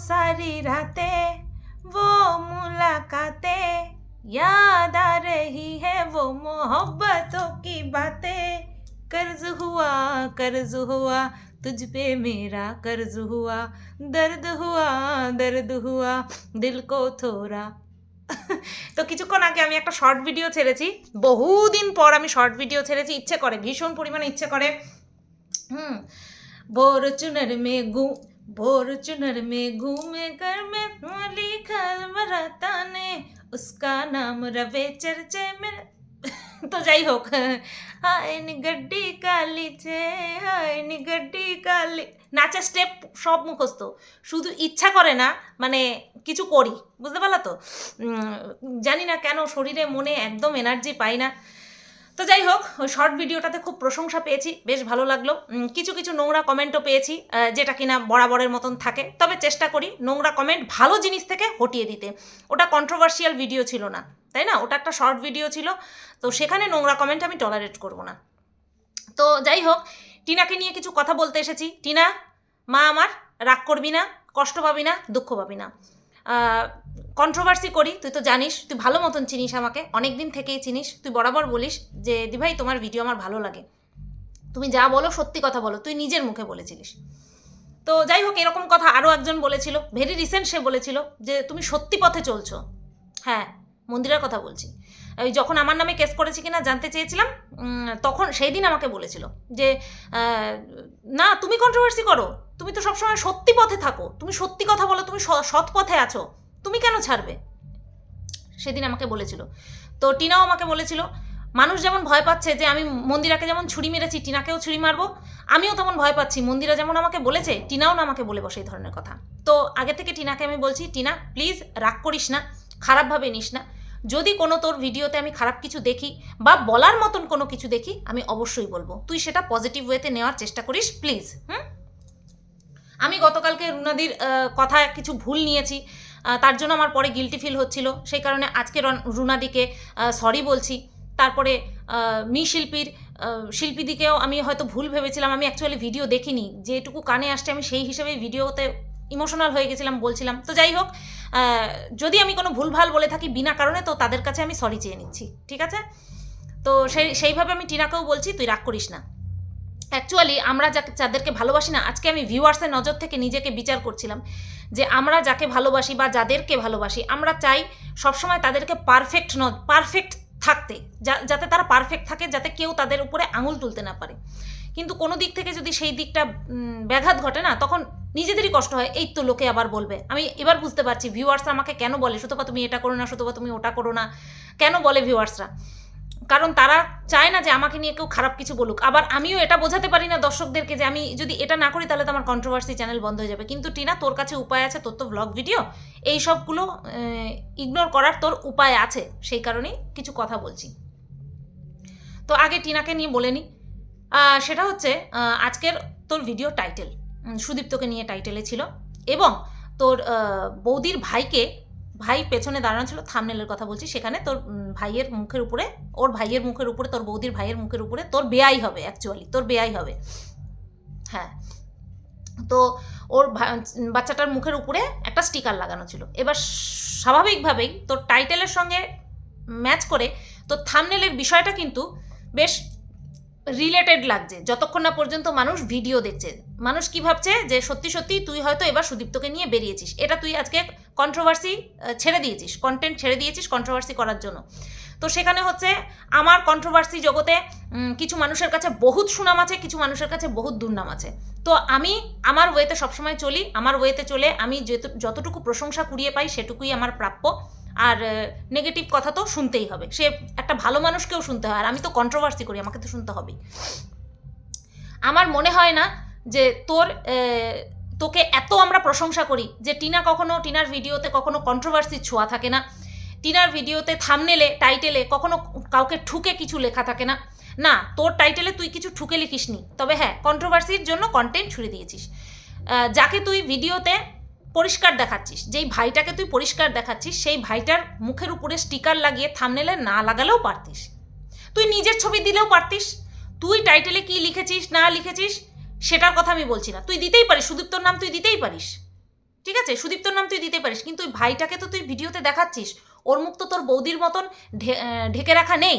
सारी रातें वो मुलाकातें याद आ रही है वो मोहब्बतों की बातें कर्ज हुआ कर्ज हुआ तुझ पे मेरा कर्ज हुआ दर्द हुआ दर्द हुआ दिल को थोड़ा তো কিছুক্ষণ আগে আমি একটা শর্ট ভিডিও ছেড়েছি বহুদিন পর আমি শর্ট ভিডিও ছেড়েছি ইচ্ছে করে ভীষণ পরিমাণে ইচ্ছে করে হুম ভোর চুনর মে भोर चुनर में घूमे घर में माली खाल मराता ने। उसका नाम रवे चर्चे में तो যাই হোক হায় নি গড্ডি কালি ছে হায় নি গড্ডি কালি নাচের স্টেপ সব মুখস্থ শুধু ইচ্ছা করে না মানে কিছু করি বুঝতে পারলা তো জানি না কেন শরীরে মনে একদম এনার্জি পাই না তো যাই হোক শর্ট ভিডিওটাতে খুব প্রশংসা পেয়েছি, বেশ ভালো লাগল। কিছু কিছু নোংরা কমেন্টও পেয়েছি যেটা কিনা বরাবরের মতন থাকে। তবে চেষ্টা করি নোংরা কমেন্ট ভালো জিনিস থেকে হটিয়ে দিতে। ওটা কন্ট্রোভার্সিয়াল ভিডিও ছিল না, তাই না? ওটা একটা শর্ট ভিডিও ছিল, তো সেখানে নোংরা কমেন্ট আমি টলারেট করব না। তো যাই হোক, টিনাকে নিয়ে কিছু কথা বলতে এসেছি। টিনা, মা আমার, রাগ করবি না, কষ্ট পাবি না, দুঃখ পাবি না। কন্ট্রোভার্সি করি, তুই তো জানিস, তুই ভালো মতন চিনিস আমাকে অনেক দিন থেকেই চিনিস, তুই বরাবর বলিস যে, দিভাই, তোমার ভিডিও আমার ভালো লাগে। তুমি যা বলো, সত্যি কথা বলো, তুই নিজের মুখে বলেছিলিস। তো যাই হোক, এরকম কথা আরও একজন বলেছিল ভেরি রিসেন্ট সে বলেছিল যে, তুমি সত্যি পথে চলছো। হ্যাঁ মন্দিরের কথা বলছি। ওই যখন আমার নামে কেস করেছি কিনা জানতে চেয়েছিলাম তখন সেই দিন আমাকে বলেছিল যে না, তুমি কন্ট্রোভার্সি করো। তুমি তো সবসময় সত্যি পথে থাকো। তুমি সত্যি কথা বলো, তুমি সৎ পথে আছো। তুমি কেন ছাড়বে? সেদিন আমাকে বলেছিল। তো টিনাও আমাকে বলেছিল, মানুষ যেমন ভয় পাচ্ছে যে আমি মন্দিরাকে যেমন ছুরি মেরেছি, টিনাকেও ছুরি মারবো, আমিও তেমন ভয় পাচ্ছি। মন্দিরা যেমন আমাকে বলেছে, টিনাও না আমাকে বলে বসে এই ধরনের কথা। তো আগে থেকে টিনাকে আমি বলছি, টিনা প্লিজ রাগ করিস না, খারাপভাবে নিস না। যদি কোনো তোর ভিডিওতে আমি খারাপ কিছু দেখি বা বলার মতন কোনো কিছু দেখি, আমি অবশ্যই বলব। তুই সেটা পজিটিভ ওয়েতে নেওয়ার চেষ্টা করিস প্লিজ হুম? আমি গতকালকে রুনাদির কথা কিছু ভুল নিয়েছি তার জন্য আমার পরে গিলটি ফিল হচ্ছিল। সেই কারণে আজকে রুনাদিকে সরি বলছি। তারপরে মি শিল্পীর শিল্পীদিকেও আমি হয়তো ভুল ভেবেছিলাম, আমি অ্যাকচুয়ালি ভিডিও দেখিনি। যেটুকু কানে আসছে, আমি সেই হিসেবে ভিডিওতে ইমোশনাল হয়ে গেছিলাম, বলছিলাম। তো যাই হোক যদি আমি কোনো ভুলভাল বলে থাকি বিনা কারণে, তো তাদের কাছে আমি সরি চেয়ে নিচ্ছি, ঠিক আছে? তো সেই, সেইভাবে আমি টিনাকেও বলছি, তুই রাগ করিস না। অ্যাকচুয়ালি আমরা যাকে, যাদেরকে ভালোবাসি না, আজকে আমি ভিউয়ার্সের নজর থেকে নিজেকে বিচার করছিলাম যে আমরা যাকে ভালোবাসি বা যাদেরকে ভালোবাসি, আমরা চাই সবসময় তাদেরকে পারফেক্ট ন পারফেক্ট থাকতে যাতে তারা পারফেক্ট থাকে, যাতে কেউ তাদের উপরে আঙুল তুলতে না পারে। কিন্তু কোনো দিক থেকে যদি সেই দিকটা ব্যাঘাত ঘটে না, তখন নিজেদেরই কষ্ট হয়, এই তো লোকে আবার বলবে। আমি এবার বুঝতে পারছি ভিউয়ার্সরা আমাকে কেন বলে, সুতপা তুমি এটা করো না, সুতপা তুমি ওটা করো না। কেন বলে ভিউয়ার্সরা কারণ তারা চায় না যে আমাকে নিয়ে কেউ খারাপ কিছু বলুক। আবার আমিও এটা বোঝাতে পারি না দর্শকদেরকে যে আমি যদি এটা না করি, তাহলে তো আমার কন্ট্রোভার্সি চ্যানেল বন্ধ হয়ে যাবে। কিন্তু টিনা, তোর কাছে উপায় আছে, তোর তো ব্লগ ভিডিও এই সবগুলো ইগনোর করার তোর উপায় আছে। সেই কারণেই কিছু কথা বলছি। তো আগে টিনাকে নিয়ে বলে নিই সেটা হচ্ছে আজকের তোর ভিডিও টাইটেল সুদীপ্তকে নিয়ে টাইটেলে ছিল এবং তোর বৌদির ভাইকে, ভাই পেছনে দাঁড়ানো ছিল থামনেলের কথা বলছি, সেখানে তোর ভাইয়ের মুখের উপরে, ওর ভাইয়ের মুখের উপরে, তোর বৌদির ভাইয়ের মুখের উপরে তোর বেয়াই হবে অ্যাকচুয়ালি তোর বেয়াই হবে। হ্যাঁ তো ওর বাচ্চাটার মুখের উপরে একটা স্টিকার লাগানো ছিল। এবার স্বাভাবিকভাবেই তোর টাইটেলের সঙ্গে ম্যাচ করে তোর থামনেলের বিষয়টা কিন্তু বেশ রিলেটেড লাগছে। যতক্ষণ না পর্যন্ত মানুষ ভিডিও দেখছে। মানুষ কি ভাবছে যে, সত্যি সত্যি তুই হয়তো এবার সুদীপ্তকে নিয়ে বেরিয়েছিস। এটা তুই আজকে কন্ট্রোভার্সি ছেড়ে দিয়েছিস। কন্টেন্ট ছেড়ে দিয়েছিস কন্ট্রোভার্সি করার জন্য। তো সেখানে হচ্ছে আমার কন্ট্রোভার্সি জগতে কিছু মানুষের কাছে বহুত সুনাম আছে, কিছু মানুষের কাছে বহুত দুর্নাম আছে। তো আমি আমার ওয়েতে সবসময় চলি, আমার ওয়েতে চলে আমি যেত- যতটুকু প্রশংসা কুড়িয়ে পাই সেটুকুই আমার প্রাপ্য। আর নেগেটিভ কথা তো শুনতেই হবে। সে একটা ভালো মানুষকেও শুনতে হয়, আর আমি তো কন্ট্রোভার্সি করি, আমাকে তো শুনতে হবেই। আমার মনে হয় না যে তোর তোকে এত আমরা প্রশংসা করি যে টিনা কখনো, টিনার ভিডিওতে কখনো কন্ট্রোভার্সি ছোঁয়া থাকে না। টিনার ভিডিওতে থামনেলে টাইটেলে কখনো কাউকে ঠুকে কিছু লেখা থাকে না। না, তোর টাইটেলে তুই কিছু ঠুকে লিখিসনি, তবে হ্যাঁ কন্ট্রোভার্সির জন্য কন্টেন্ট ছুড়ে দিয়েছিস। যাকে তুই ভিডিওতে পরিষ্কার দেখাচ্ছিস। যেই ভাইটাকে তুই পরিষ্কার দেখাচ্ছিস, সেই ভাইটার মুখের উপরে স্টিকার লাগিয়ে থামনেলে না লাগালেও পারতিস। তুই নিজের ছবি দিলেও পারতিস। তুই টাইটেলে কি লিখেছিস, না লিখেছিস, সেটার কথা আমি বলছি না। তুই দিতেই পারিস, সুদীপ্তর নাম তুই দিতেই পারিস। ঠিক আছে? সুদীপ্তর নাম তুই দিতে পারিস। কিন্তু ওই ভাইটাকে তো তুই ভিডিওতে দেখাচ্ছিস। ওর মুখ তো তোর বৌদির মতন ঢেকে রাখা নেই।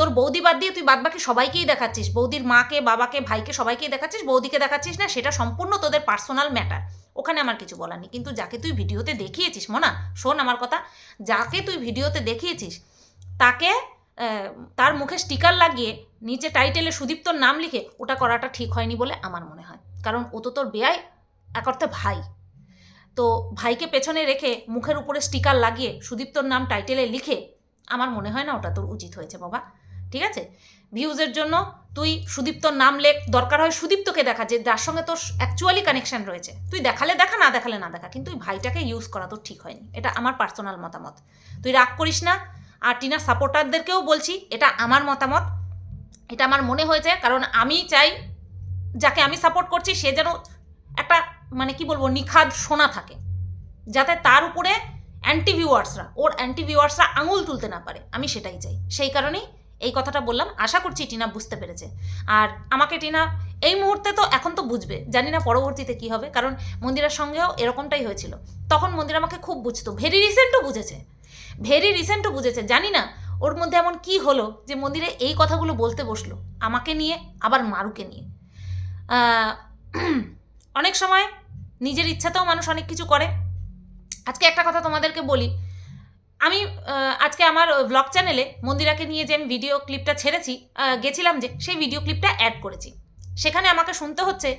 তোর বৌদি বাদ দিয়ে তুই বাদ বাকি সবাইকেই দেখাচ্ছিস। বৌদির মাকে, বাবাকে, ভাইকে সবাইকেই দেখাচ্ছিস, বৌদিকে দেখাচ্ছিস না, সেটা সম্পূর্ণ তোদের পার্সোনাল ম্যাটার। ওখানে আমার কিছু বলার নেই। কিন্তু যাকে তুই ভিডিওতে দেখিয়েছিস, মনা, শোন আমার কথা, যাকে তুই ভিডিওতে দেখিয়েছিস, তাকে তার মুখে স্টিকার লাগিয়ে নিচে টাইটেলে সুদীপ্তর নাম লিখে ওটা করাটা ঠিক হয়নি বলে আমার মনে হয়। কারণ ও তো তোর বেয়াই এক অর্থে ভাই। তো ভাইকে পেছনে রেখে মুখের উপরে স্টিকার লাগিয়ে সুদীপ্তর নাম টাইটেলে লিখে আমার মনে হয় না ওটা তোর উচিত হয়েছে, বাবা। ঠিক আছে? ভিউজের জন্য তুই সুদীপ্তর নাম লেখ, দরকার হয় সুদীপ্তকে দেখা, যে যার সঙ্গে তোর অ্যাকচুয়ালি কানেকশন রয়েছে। তুই দেখালে দেখা, না দেখালে না দেখা, কিন্তু ভাইটাকে ইউজ করা তোর ঠিক হয়নি। এটা আমার পার্সোনাল মতামত। তুই রাগ করিস না। আর টিনার সাপোর্টারদেরকেও বলছি, এটা আমার মতামত। এটা আমার মনে হয়েছে, কারণ আমি চাই যাকে আমি সাপোর্ট করছি, সে যেন একটা মানে কি বলব, নিখাদ সোনা থাকে। যাতে তার উপরে অ্যান্টি ভিউয়ার্সরা ওর অ্যান্টি ভিউয়ার্সরা আঙুল তুলতে না পারে। আমি সেটাই চাই। সেই কারণেই এই কথাটা বললাম, আশা করছি টিনা বুঝতে পেরেছে। আর আমাকে টিনা এই মুহূর্তে তো এখন তো বুঝবে, জানি না পরবর্তীতে কি হবে, কারণ মন্দিরের সঙ্গেও এরকমটাই হয়েছিল। তখন মন্দির আমাকে খুব বুঝতো ভেরি রিসেন্টও বুঝেছে ভেরি রিসেন্টও বুঝেছে, জানি না ওর মধ্যে এমন কি হলো যে মন্দিরে এই কথাগুলো বলতে বসল, আমাকে নিয়ে, আবার মারুকে নিয়ে। অনেক সময় নিজের ইচ্ছাতেও মানুষ অনেক কিছু করে। আজকে একটা কথা তোমাদেরকে বলি আমি আজকে আমার ব্লগ চ্যানেলে মন্দিরাকে নিয়ে যে আমি ভিডিও ক্লিপটা ছেড়েছি গেছিলাম যে সেই ভিডিও ক্লিপটা অ্যাড করেছি। সেখানে আমাকে শুনতে হচ্ছে,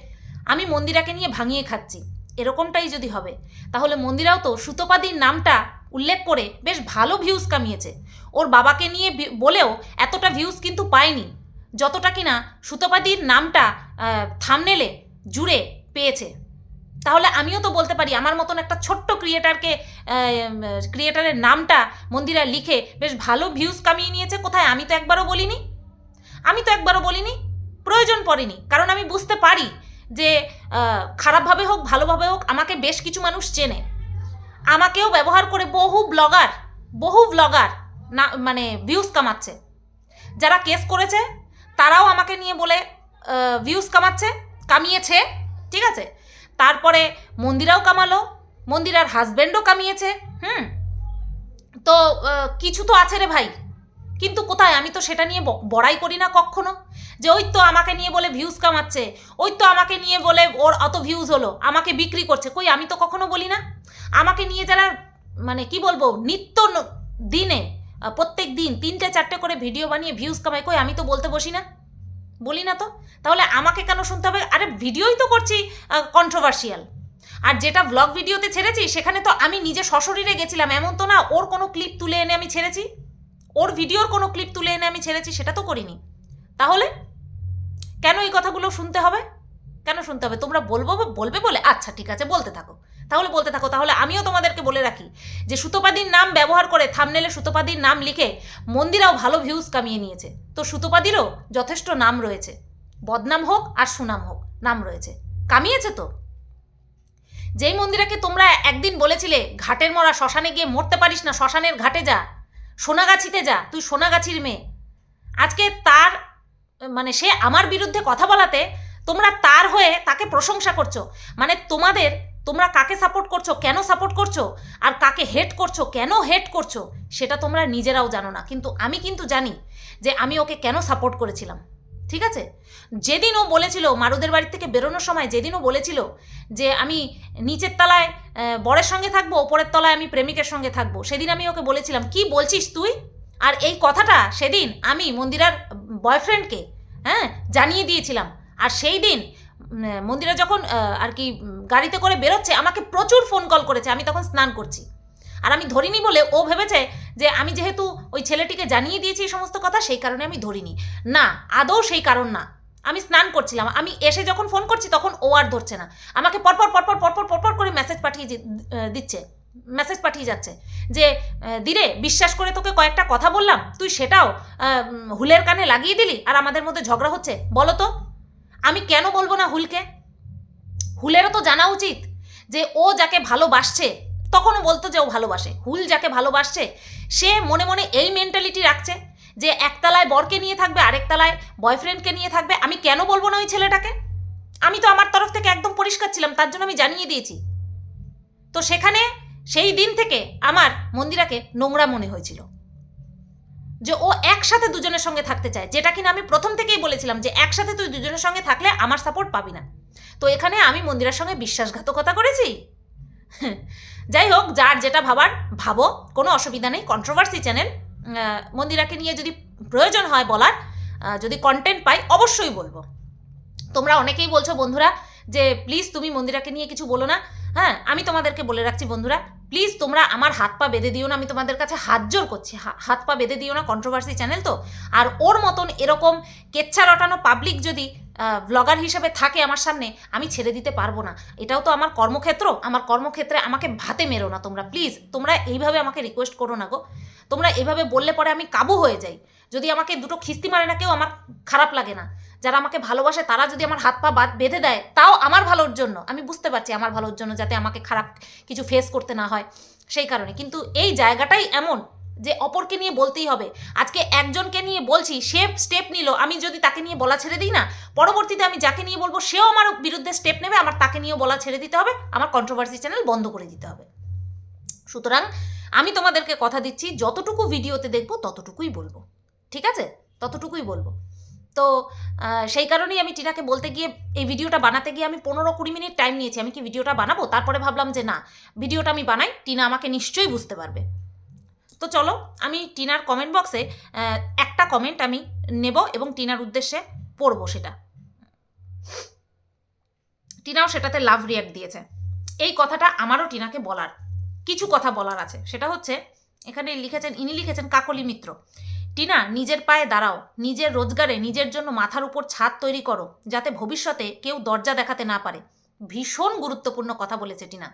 আমি মন্দিরাকে নিয়ে ভাঙিয়ে খাচ্ছি। এরকমটাই যদি হবে, তাহলে মন্দিরাও তো সুতোপাদির নামটা উল্লেখ করে বেশ ভালো ভিউজ কামিয়েছে। ওর বাবাকে নিয়ে বলেও এতটা ভিউজ কিন্তু পায়নি, যতটা কিনা সুতোপাদির নামটা থামনেলে জুড়ে পেয়েছে। তাহলে আমিও তো বলতে পারি, আমার মতন একটা ছোট্ট ক্রিয়েটারকে ক্রিয়েটারের নামটা মন্দিরা লিখে বেশ ভালো ভিউজ কামিয়ে নিয়েছে, কোথায় আমি তো একবারও বলিনি। আমি তো একবারও বলিনি, প্রয়োজন পড়েনি, কারণ আমি বুঝতে পারি যে খারাপভাবে হোক, ভালোভাবে হোক, আমাকে বেশ কিছু মানুষ চেনে। আমাকেও ব্যবহার করে বহু ব্লগার বহু ব্লগার না মানে ভিউজ কামাচ্ছে। যারা কেস করেছে, তারাও আমাকে নিয়ে বলে ভিউজ কামাচ্ছে, কামিয়েছে, ঠিক আছে? তারপরে মন্দিরাও কামালো, মন্দিরার হাজব্যান্ডও কামিয়েছে, হুম? তো কিছু তো আছে রে ভাই। কিন্তু কোথায়? আমি তো সেটা নিয়ে বড়াই করি না কখনো। যে ওই তো আমাকে নিয়ে বলে ভিউজ কামাচ্ছে, ওই তো আমাকে নিয়ে বলে ওর অত ভিউজ হলো, আমাকে বিক্রি করছে। কই, আমি তো কখনো বলি না? আমাকে নিয়ে যারা মানে কি বলব, নিত্য দিনে প্রত্যেক দিন তিনটে চারটে করে ভিডিও বানিয়ে ভিউজ কামাই কই, আমি তো বলতে বসি না। বলি না তো? তাহলে আমাকে কেন শুনতে হবে? আরে ভিডিওই তো করছি কন্ট্রোভার্সিয়াল আর যেটা ব্লগ ভিডিওতে ছেড়েছি, সেখানে তো আমি নিজে সশরীরে গেছিলাম। এমন তো না, ওর কোনো ক্লিপ তুলে এনে আমি ছেড়েছি। ওর ভিডিওর কোনো ক্লিপ তুলে এনে আমি ছেড়েছি, সেটা তো করিনি। তাহলে কেন এই কথাগুলো শুনতে হবে? কেন শুনতে হবে? তোমরা বলব বলবে বলে? আচ্ছা ঠিক আছে, বলতে থাকো। তাহলে বলতে থাকো, তাহলে আমিও তোমাদেরকে বলে রাখি যে সুতোপাদির নাম ব্যবহার করে থামনেলে সুতোপাদির নাম লিখে মন্দিরাও ভালো ভিউজ কামিয়ে নিয়েছে। তো সুতোপাদিরও যথেষ্ট নাম রয়েছে। বদনাম হোক আর সুনাম হোক, নাম রয়েছে। কামিয়েছে তো? যেই মন্দিরাকে তোমরা একদিন বলেছিলে, ঘাটের মরা শ্মশানে গিয়ে মরতে পারিস না, শ্মশানের ঘাটে যা, সোনাগাছিতে যা, তুই সোনাগাছির মেয়ে। আজকে তার মানে সে আমার বিরুদ্ধে কথা বলাতে তোমরা তার হয়ে তাকে প্রশংসা করছ। মানে তোমাদের তোমরা কাকে সাপোর্ট করছ, কেন সাপোর্ট করছ, আর কাকে হেট করছ, কেন হেট করছ, সেটা তোমরা নিজেরাও জানো না। কিন্তু আমি কিন্তু জানি যে আমি ওকে কেন সাপোর্ট করেছিলাম। ঠিক আছে? যেদিন ও বলেছিল মারুদের বাড়ি থেকে বেরোনোর সময়, যেদিন ও বলেছিল যে আমি নিচের তলায় বরের সঙ্গে থাকব, ওপরের তলায় আমি প্রেমিকের সঙ্গে থাকব, সেদিন আমি ওকে বলেছিলাম, কি বলছিস তুই? আর এই কথাটা সেদিন আমি মন্দিরার বয়ফ্রেন্ডকে হ্যাঁ জানিয়ে দিয়েছিলাম। আর সেই দিন মন্দিরা যখন আর কি গাড়িতে করে বেরোচ্ছে, আমাকে প্রচুর ফোন কল করেছে, আমি তখন স্নান করছি। আর আমি ধরিনি বলে ও ভেবেছে যে আমি যেহেতু ওই ছেলেটিকে জানিয়ে দিয়েছি এই সমস্ত কথা, সেই কারণে আমি ধরিনি। না, আদৌ সেই কারণ না। আমি স্নান করছিলাম, আমি এসে যখন ফোন করছি তখন ও আর ধরছে না। আমাকে পরপর পরপর পরপর পরপর করে মেসেজ পাঠিয়ে দিচ্ছে। মেসেজ পাঠিয়ে যাচ্ছে যে দিরে বিশ্বাস করে তোকে কয়েকটা কথা বললাম, তুই সেটাও হুলের কানে লাগিয়ে দিলি, আর আমাদের মধ্যে ঝগড়া হচ্ছে, বলো তো। আমি কেন বলব না হুলকে? হুলেরও তো জানা উচিত যে ও যাকে ভালোবাসছে, তখনও বলতো যে ও ভালোবাসে। হুল যাকে ভালোবাসছে, সে মনে মনে এই মেন্টালিটি রাখছে যে একতলায় বরকে নিয়ে থাকবে, আরেকতলায় বয়ফ্রেন্ডকে নিয়ে থাকবে। আমি কেন বলব না ওই ছেলেটাকে? আমি তো আমার তরফ থেকে একদম পরিষ্কার ছিলাম, তার জন্য আমি জানিয়ে দিয়েছি। তো সেখানে সেই দিন থেকে আমার মন্দিরাকে নোংরা মনে হয়েছিল। যে ও একসাথে দুজনের সঙ্গে থাকতে চায়, যেটা কিনা আমি প্রথম থেকেই বলেছিলাম যে একসাথে তুই দুজনের সঙ্গে থাকলে আমার সাপোর্ট পাবি না। তো এখানে আমি মন্দিরার সঙ্গে বিশ্বাসঘাতকতা করেছি? যাই হোক, যার যেটা ভাবার, ভাবো, কোনো অসুবিধা নেই। কন্ট্রোভার্সি চ্যানেল মন্দিরাকে নিয়ে যদি প্রয়োজন হয় বলার যদি কন্টেন্ট পাই, অবশ্যই বলব। তোমরা অনেকেই বলছো বন্ধুরা যে প্লিজ তুমি মন্দিরাকে নিয়ে কিছু বলো না। হ্যাঁ আমি তোমাদেরকে বলে রাখছি বন্ধুরা প্লিজ তোমরা আমার হাত পা বেঁধে দিও না, আমি তোমাদের কাছে হাত জোর করছি। হাত পা বেঁধে দিও না কন্ট্রোভার্সি চ্যানেল তো। আর ওর মতন এরকম কেচ্ছা রটানো পাবলিক যদি ব্লগার হিসেবে থাকে আমার সামনে, আমি ছেড়ে দিতে পারব না। এটাও তো আমার কর্মক্ষেত্র। আমার কর্মক্ষেত্রে আমাকে ভাতে মেরো না তোমরা প্লিজ তোমরা এইভাবে আমাকে রিকোয়েস্ট করো না গো। তোমরা এভাবে বললে পরে আমি কাবু হয়ে যাই। যদি আমাকে দুটো খিস্তি মারে না, কেউ আমার খারাপ লাগে না। যারা আমাকে ভালোবাসে, তারা যদি আমার হাত পা বাদ বেঁধে দেয়, তাও আমার ভালোর জন্য। আমি বুঝতে পারছি আমার ভালোর জন্য যাতে আমাকে খারাপ কিছু ফেস করতে না হয়। সেই কারণে। কিন্তু এই জায়গাটাই এমন যে অপরকে নিয়ে বলতেই হবে। আজকে একজনকে নিয়ে বলছি, সে স্টেপ নিল। আমি যদি তাকে নিয়ে বলা ছেড়ে দিই না, পরবর্তীতে আমি যাকে নিয়ে বলব, সেও আমার বিরুদ্ধে স্টেপ নেবে, আমার তাকে নিয়েও বলা ছেড়ে দিতে হবে, আমার কন্ট্রোভার্সি চ্যানেল বন্ধ করে দিতে হবে। সুতরাং আমি তোমাদেরকে কথা দিচ্ছি, যতটুকু ভিডিওতে দেখব, ততটুকুই বলব। ঠিক আছে? ততটুকুই বলব। তো সেই কারণেই আমি টিনাকে বলতে গিয়ে এই ভিডিওটা বানাতে গিয়ে আমি পনেরো কুড়ি মিনিট টাইম নিয়েছি। আমি কি ভিডিওটা বানাবো? তারপরে ভাবলাম যে না, ভিডিওটা আমি বানাই, টিনা আমাকে নিশ্চয়ই বুঝতে পারবে। তো চলো, আমি টিনার কমেন্ট বক্সে একটা কমেন্ট আমি নেব এবং টিনার উদ্দেশ্যে পড়ব সেটা। টিনাও সেটাতে লাভ রিয়াক্ট দিয়েছে। এই কথাটা আমারও টিনাকে বলার, কিছু কথা বলার আছে। সেটা হচ্ছে, এখানে লিখেছেন, ইনি লিখেছেন কাকলি মিত্র। টিনা, নিজের পায়ে দাঁড়াও, নিজের রোজগারে, নিজের জন্য মাথার উপর ছাদ তৈরি করো, যাতে ভবিষ্যতে কেউ দরজা দেখাতে না পারে। ভীষণ গুরুত্বপূর্ণ কথা বলেছে টিনা।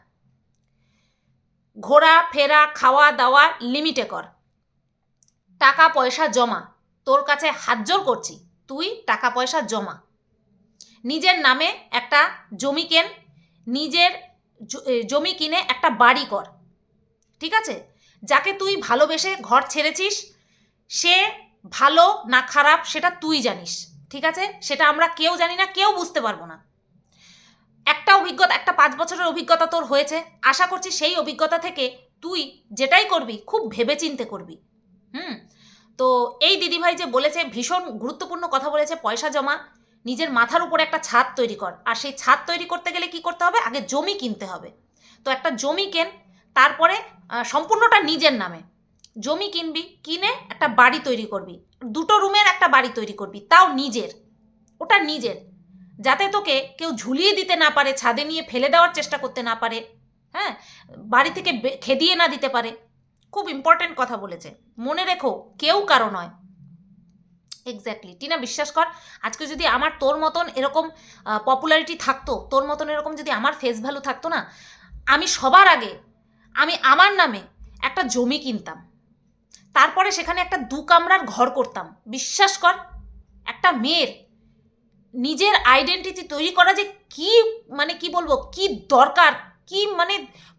ঘোরা, ফেরা, খাওয়া দাওয়া লিমিটে কর। টাকা পয়সা জমা। তোর কাছে হাত জোর করছি। তুই টাকা পয়সা জমা। নিজের নামে একটা জমি কেন, নিজের জমি কিনে একটা বাড়ি কর। ঠিক আছে? যাকে তুই ভালোবেসে ঘর ছেড়েছিস, সে ভালো না খারাপ সেটা তুই জানিস। ঠিক আছে? সেটা আমরা কেউ জানি না, কেউ বুঝতে পারব না। একটা অভিজ্ঞতা, একটা পাঁচ বছরের অভিজ্ঞতা তোর হয়েছে। আশা করছি সেই অভিজ্ঞতা থেকে তুই যেটাই করবি, খুব ভেবেচিন্তে করবি। হুম? তো এই দিদিভাই যে বলেছে, ভীষণ গুরুত্বপূর্ণ কথা বলেছে, পয়সা জমা, নিজের মাথার উপরে একটা ছাদ তৈরি কর। আর সেই ছাদ তৈরি করতে গেলে কি করতে হবে? আগে জমি কিনতে হবে। তো একটা জমি কেন, তারপরে সম্পূর্ণটা নিজের নামে। জমি কিনবি, কিনে একটা বাড়ি তৈরি করবি। দুটো রুমের একটা বাড়ি তৈরি করবি, তাও নিজের। ওটা নিজের। যাতে তোকে কেউ ঝুলিয়ে দিতে না পারে, ছাদে নিয়ে ফেলে দেওয়ার চেষ্টা করতে না পারে হ্যাঁ? বাড়ি থেকে খেদিয়ে না দিতে পারে। খুব ইম্পর্ট্যান্ট কথা বলেছে। মনে রেখো, কেউ কারও নয়। এক্স্যাক্টলি টিনা, বিশ্বাস কর, আজকে যদি আমার তোর মতন এরকম পপুলারিটি থাকতো, তোর মতন এরকম যদি আমার ফেস ভ্যালু থাকতো না, আমি সবার আগে, আমি আমার নামে একটা জমি কিনতাম। তারপরে সেখানে একটা দু কামরার ঘর করতাম। বিশ্বাস কর, একটা মেয়ের নিজের আইডেন্টিটি তৈরি করা যে কি মানে কি বলব, কি দরকার, কি মানে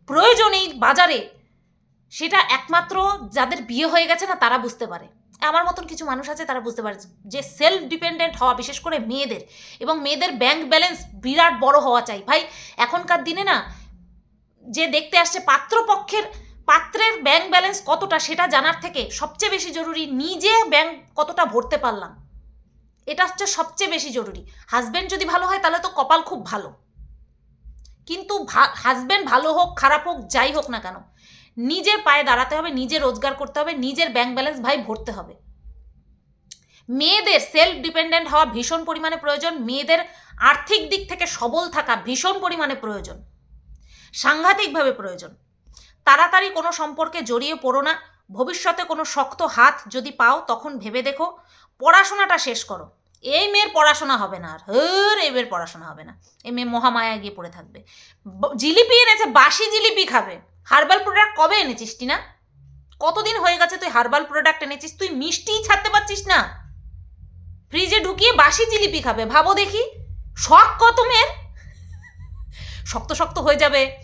প্রয়োজন এই বাজারে, সেটা একমাত্র যাদের বিয়ে হয়ে গেছে না তারা বুঝতে পারে। আমার মতন কিছু মানুষ আছে তারা বুঝতে পারে যে সেলফ ডিপেন্ডেন্ট হওয়া, বিশেষ করে মেয়েদের এবং মেয়েদের ব্যাংক ব্যালেন্স বিরাট বড় হওয়া চাই। ভাই, এখনকার দিনে না, যে দেখতে আসছে পাত্রপক্ষের, পাত্রের ব্যাংক ব্যালেন্স কতটা সেটা জানার থেকে সবচেয়ে বেশি জরুরি, নিজে ব্যাংক কতটা ভরতে পারলাম। এটা হচ্ছে সবচেয়ে বেশি জরুরি। হাজব্যান্ড যদি ভালো হয়, তাহলে তো কপাল খুব ভালো। কিন্তু হাজব্যান্ড ভালো হোক, খারাপ হোক, যাই হোক না কেন, নিজের পায়ে দাঁড়াতে হবে, নিজে রোজগার করতে হবে, নিজের ব্যাংক ব্যালেন্স ভাই ভরতে হবে। মেয়েদের সেলফ ডিপেন্ডেন্ট হওয়া ভীষণ পরিমাণে প্রয়োজন, মেয়েদের আর্থিক দিক থেকে সবল থাকা ভীষণ পরিমাণে প্রয়োজন, সাংঘাতিকভাবে প্রয়োজন। তাড়াতাড়ি কোনো সম্পর্কে জড়িয়ে পড়ো না, ভবিষ্যতে কোনো শক্ত হাত যদি পাও, তখন ভেবে দেখো, পড়াশোনাটা শেষ করো। এই মেয়ের পড়াশোনা হবে না আর। হর, এই মেয়ের পড়াশোনা হবে না। এই মেয়ে মহামায়া গিয়ে পড়ে থাকবে। জিলিপি এনেছে, বাসি জিলিপি খাবে। হার্বাল প্রোডাক্ট কবে এনেছিস, টিনা? কতদিন হয়ে গেছে তুই হার্বাল প্রোডাক্ট এনেছিস? তুই মিষ্টিই ছাড়তে পারছিস না। ফ্রিজে ঢুকিয়ে বাসি জিলিপি খাবে, ভাবো দেখি। শখ কত মেয়ের? শক্ত শক্ত হয়ে যাবে।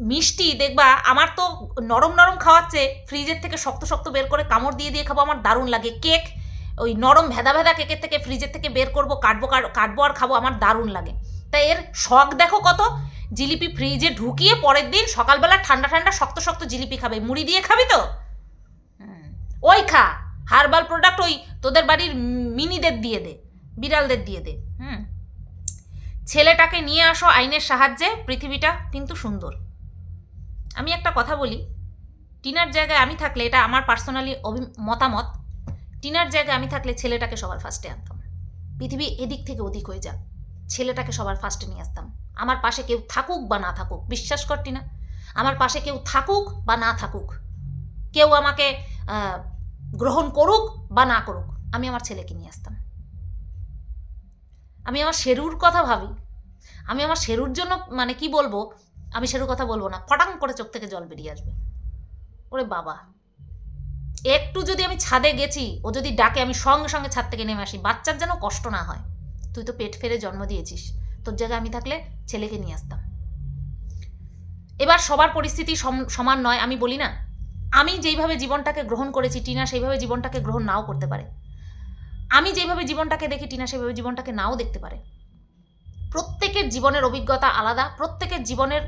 মিষ্টি, দেখবা, আমার তো নরম নরম খাওয়াচ্ছে। ফ্রিজের থেকে শক্ত শক্ত বের করে কামড় দিয়ে দিয়ে খাব, আমার দারুণ লাগে। কেক ওই নরম ভেদা ভেদা কেকের থেকে ফ্রিজের থেকে বের করব, কাটবো, কাট- কাটবো আর খাব, আমার দারুণ লাগে। তাই এর শখ দেখো কত? জিলিপি ফ্রিজে ঢুকিয়ে পরের দিন সকালবেলা ঠান্ডা ঠান্ডা শক্ত শক্ত জিলিপি খাবে। মুড়ি দিয়ে খাবি তো? ওই খা। হার্বাল প্রোডাক্ট ওই তোদের বাড়ির মিনিদের দিয়ে দে, বিড়ালদের দিয়ে দে। হুম। ছেলেটাকে নিয়ে আসো আইনের সাহায্যে, পৃথিবীটা কিন্তু সুন্দর। আমি একটা কথা বলি, টিনার জায়গায় আমি থাকলে এটা আমার পার্সোনালি মতামত। টিনার জায়গায় আমি থাকলে ছেলেটাকে সবার ফার্স্টে আনতাম। পৃথিবী এদিক থেকে ওদিক হয়ে যাক। ছেলেটাকে সবার ফার্স্টে নিয়ে আসতাম। আমার পাশে কেউ থাকুক বা না থাকুক, বিশ্বাস কর টিনা, আমার পাশে কেউ থাকুক বা না থাকুক, কেউ আমাকে গ্রহণ করুক বা না করুক, আমি আমার ছেলেকে নিয়ে আসতাম। আমি আমার শেরুর কথা ভাবি। আমি আমার শেরুর জন্য মানে কি বলব? আমি শেরুর কথা বলব না ফটাং করে চোখ থেকে জল বেরিয়ে আসবে। ওরে বাবা। একটু যদি আমি ছাদে গেছি, ও যদি ডাকে, আমি সঙ্গে সঙ্গে ছাদ থেকে নেমে আসি। বাচ্চার যেন কষ্ট না হয়। তুই তো পেট ফেরে জন্ম দিয়েছিস। তোর জায়গায় আমি থাকলে ছেলেকে নিয়ে আসতাম। এবার সবার পরিস্থিতি সম- সমান নয়, আমি বলি না। আমি যেইভাবে জীবনটাকে গ্রহণ করেছি, টিনা সেইভাবে জীবনটাকে গ্রহণ নাও করতে পারে। আমি যেভাবে জীবনটাকে দেখি, টিনা সেভাবে জীবনটাকে নাও দেখতে পারে। প্রত্যেকের জীবনের অভিজ্ঞতা আলাদা, প্রত্যেকের জীবনের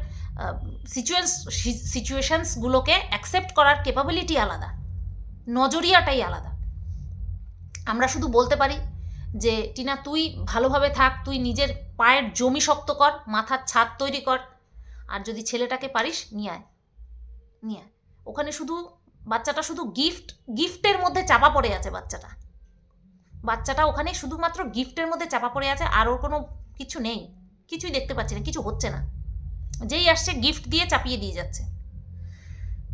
সিচুয়েন্স সিচুয়েশনসগুলোকে অ্যাকসেপ্ট করার ক্যাপাবিলিটি আলাদা। নজরিয়াটাই আলাদা। আমরা শুধু বলতে পারি যে, টিনা, তুই ভালোভাবে থাক, তুই নিজের পায়ের জমি শক্ত কর, মাথার ছাদ তৈরি কর, আর যদি ছেলেটাকে পারিস, নিয়ে আয়। নিয়ে আয়। ওখানে শুধু বাচ্চাটা শুধু গিফট গিফটের মধ্যে চাপা পড়ে আছে বাচ্চাটা। বাচ্চাটা ওখানে শুধুমাত্র গিফটের মধ্যে চাপা পড়ে আছে, আর ওর কোনো কিছু নেই। কিছুই দেখতে পাচ্ছি না, কিছু হচ্ছে না। যেই আসছে গিফট দিয়ে চাপিয়ে দিয়ে যাচ্ছে।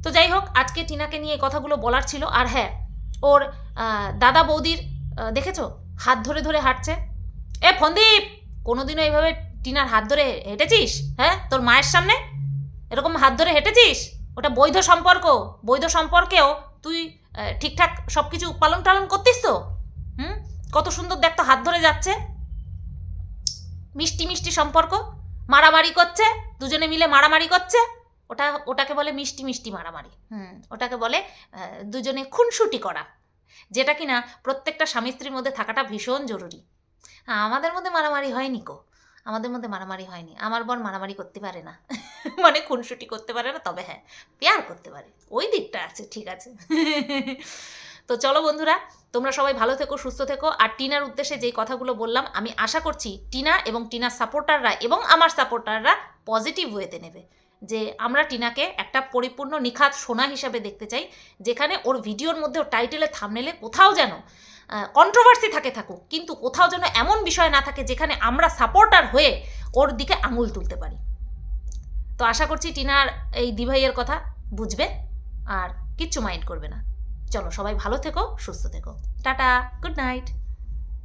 তো যাই হোক আজকে টিনাকে নিয়ে কথাগুলো বলার ছিল। আর হ্যাঁ ওর দাদা বৌদির দেখেছ? হাত ধরে ধরে হাঁটছে। এ ফন্দীপ, কোনোদিনও এইভাবে টিনার হাত ধরে হেঁটেছিস? হ্যাঁ তোর মায়ের সামনে? এরকম হাত ধরে হেঁটেছিস? ওটা বৈধ সম্পর্ক। বৈধ সম্পর্কেও তুই ঠিকঠাক সব কিছু পালন টালন করতিস তো? হুম? কত সুন্দর দেখ তো, হাত ধরে যাচ্ছে। মিষ্টি মিষ্টি সম্পর্ক। মারামারি করছে। দুজনে মিলে মারামারি করছে। ওটা ওটাকে বলে মিষ্টি মিষ্টি মারামারি। হুম। ওটাকে বলে দুজনে খুনসুটি করা। যেটা কিনা প্রত্যেকটা স্বামী স্ত্রীর মধ্যে থাকাটা ভীষণ জরুরি। হ্যাঁ, আমাদের মধ্যে মারামারি হয়নি কো আমাদের মধ্যে মারামারি হয়নি। আমার বর মারামারি করতে পারে না। মানে খুনসুটি করতে পারে না তবে হ্যাঁ পেয়ার করতে পারে। ওই দিকটা আছে ঠিক আছে। তো চলো বন্ধুরা তোমরা সবাই ভালো থেকো সুস্থ থেকো। আর টিনার উদ্দেশ্যে যেই কথাগুলো বললাম আমি আশা করছি টিনা এবং টিনার সাপোর্টাররা এবং আমার সাপোর্টাররা পজিটিভ ওয়েতে নেবে। যে আমরা টিনাকে একটা পরিপূর্ণ নিখাত সোনা হিসাবে দেখতে চাই, যেখানে ওর ভিডিওর মধ্যে ওর টাইটেলে, থামনেলে কোথাও যেন কন্ট্রোভার্সি থাকে থাকুক, কিন্তু কোথাও যেন এমন বিষয় না থাকে যেখানে আমরা সাপোর্টার হয়ে ওর দিকে আঙুল তুলতে পারি। তো আশা করছি টিনার এই দিভাইয়ের কথা বুঝবে, আর কিচ্ছু মাইন্ড করবে না। চলো সবাই ভালো থেকো, সুস্থ থেকো। Tata good night